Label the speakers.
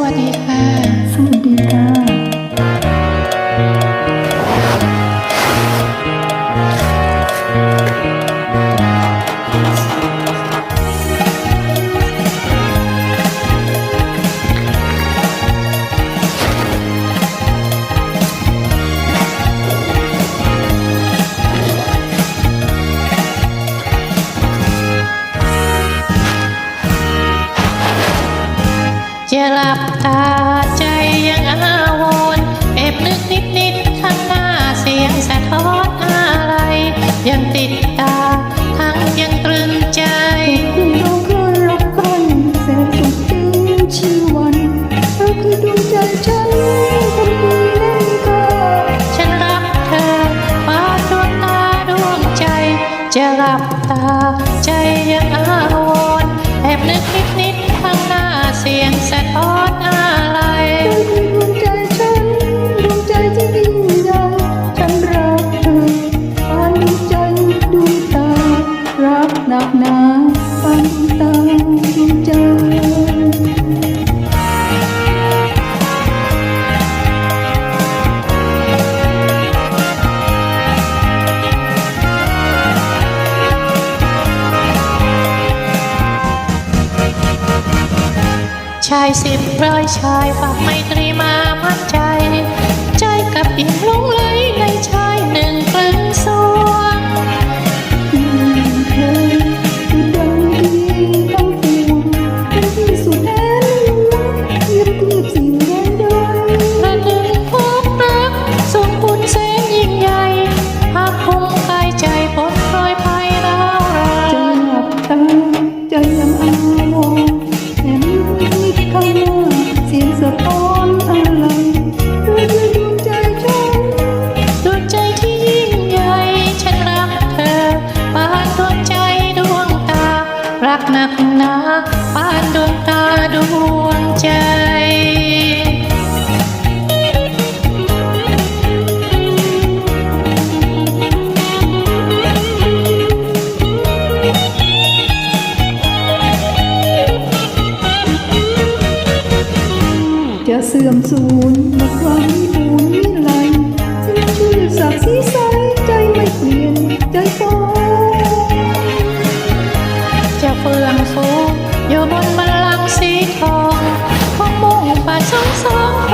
Speaker 1: สวัสดี
Speaker 2: ค่ะ จะ
Speaker 1: หลับตาใจยังอาวรแอบนึกนิดนิด ชายสิบร้อยชายฝากไม่ตรีมามั่นใจ ใจกับหญิงลง
Speaker 2: เล
Speaker 1: ย รักหนักหนาปานดวงตาดวงใจ
Speaker 2: จะเสื่อมสูญเมื่อความมีบุญไหลสิ้นชื่อศักดิ์ศรี
Speaker 1: ทองของมุ่งป่าช่องสอง